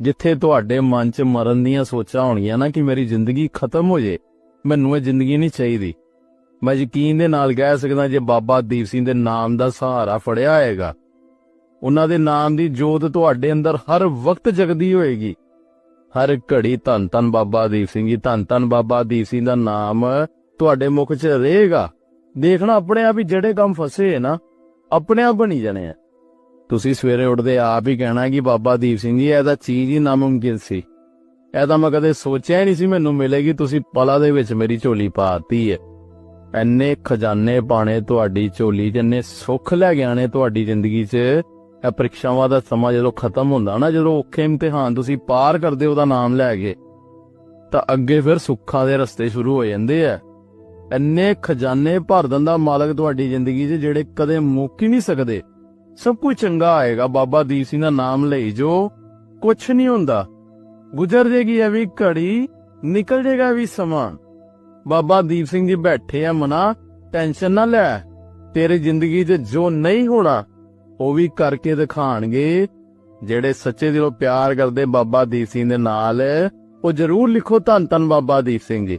ਜਿੱਥੇ ਤੁਹਾਡੇ ਮਨ 'ਚ ਮਰਨ ਦੀਆਂ ਸੋਚਾਂ ਹੋਣਗੀਆਂ ਨਾ ਕਿ ਮੇਰੀ ਜ਼ਿੰਦਗੀ ਖਤਮ ਹੋ ਜੇ, ਮੈਨੂੰ ਇਹ ਜ਼ਿੰਦਗੀ ਨਹੀਂ ਚਾਹੀਦੀ। ਮੈਂ ਯਕੀਨ ਦੇ ਨਾਲ ਕਹਿ ਸਕਦਾ ਜੇ ਬਾਬਾ ਦੀਪ ਸਿੰਘ ਦੇ ਨਾਮ ਦਾ ਸਹਾਰਾ ਫੜਿਆ ਹੋਏਗਾ। ਉਹਨਾਂ ਦੇ ਨਾਮ ਦੀ ਜੋਤ ਤੁਹਾਡੇ ਅੰਦਰ ਹਰ ਵਕਤ ਜਗਦੀ ਹੋਏਗੀ। ਹਰ ਘੜੀ ਧੰਨ ਧੰਨ ਬਾਬਾ ਦੀਪ ਸਿੰਘ ਜੀ, ਧੰਨ ਧੰਨ ਬਾਬਾ ਦੀਪ ਸਿੰਘ ਦਾ ਨਾਮ ਤੁਹਾਡੇ ਮੁਖ 'ਚ ਰਹੇਗਾ। ਦੇਖਣਾ ਆਪਣੇ ਆਪ ਹੀ ਜਿਹੜੇ ਕੰਮ ਫਸੇ ਹੈ ਨਾ, ਆਪਣੇ ਆਪ ਬਣੀ ਜਾਣੇ ਆ। ਤੁਸੀਂ ਸਵੇਰੇ ਉੱਠਦੇ ਆਪ ਹੀ ਕਹਿਣਾ ਕਿ ਬਾਬਾ ਦੀਪ ਸਿੰਘ ਜੀ, ਇਹ ਤਾਂ ਚੀਜ਼ ਹੀ ਨਾਮੁਮਕਿਨ ਸੀ। ਇਹ ਤਾਂ ਮੈਂ ਕਦੇ ਸੋਚਿਆ ਹੀ ਨਹੀਂ ਸੀ ਮੈਨੂੰ ਮਿਲੇਗੀ, ਤੁਸੀਂ ਪਲਾ ਦੇ ਵਿੱਚ ਮੇਰੀ ਝੋਲੀ ਪਾਤੀ ਹੈ ਐਨੇ ਖਜ਼ਾਨੇ ਪਾਣੇ ਤੁਹਾਡੀ ਝੋਲੀ, ਜਿੰਨੇ ਸੁੱਖ ਲੈ ਕੇ ਆਣੇ ਤੁਹਾਡੀ ਜ਼ਿੰਦਗੀ 'ਚ, ਇਹ ਪ੍ਰੀਖਿਆਵਾਂ ਦਾ ਸਮਾਂ ਜਦੋਂ ਖਤਮ ਹੁੰਦਾ ਨਾ, ਜਦੋਂ ਔਖੇ ਇਮਤਿਹਾਨ ਤੁਸੀਂ ਪਾਰ ਕਰਦੇ ਉਹਦਾ ਨਾਮ ਲੈ ਕੇ, ਤਾਂ ਅੱਗੇ ਫਿਰ ਸੁੱਖਾਂ ਦੇ ਰਸਤੇ ਸ਼ੁਰੂ ਹੋ ਜਾਂਦੇ ਆ। ਇੰਨੇ ਖਜ਼ਾਨੇ ਭਰ ਦਿੰਦਾ ਮਾਲਕ ਤੁਹਾਡੀ ਜ਼ਿੰਦਗੀ 'ਚ, ਜਿਹੜੇ ਕਦੇ ਮੁੱਕ ਹੀ ਨਹੀਂ ਸਕਦੇ। ਸਭ ਕੁਝ ਚੰਗਾ ਆਏਗਾ, ਬਾਬਾ ਦੀਪ ਸਿੰਘ ਦਾ ਨਾਮ ਲਈ ਜੋ ਕੁਝ ਨਹੀਂ ਹੁੰਦਾ। ਗੁਜ਼ਰ ਜੇਗੀ ਇਹ ਵੀ ਘੜੀ ਨਿਕਲ ਜੇਗਾ ਵੀ ਸਮਾਂ। ਬਾਬਾ ਦੀਪ ਸਿੰਘ ਜੀ ਬੈਠੇ ਆ ਮਨਾ, ਟੈਨਸ਼ਨ ਨਾ ਲੈ। ਤੇਰੀ ਜ਼ਿੰਦਗੀ 'ਚ ਜੋ ਨਹੀਂ ਹੋਣਾ, ਉਹ ਵੀ ਕਰਕੇ ਦਿਖਾਣਗੇ। ਜਿਹੜੇ ਸੱਚੇ ਦਿਲੋਂ ਪਿਆਰ ਕਰਦੇ ਬਾਬਾ ਦੀਪ ਸਿੰਘ ਦੇ ਨਾਲ, ਉਹ ਜ਼ਰੂਰ ਲਿਖੋ ਧੰਨ ਧੰਨ ਬਾਬਾ ਦੀਪ ਸਿੰਘ ਜੀ।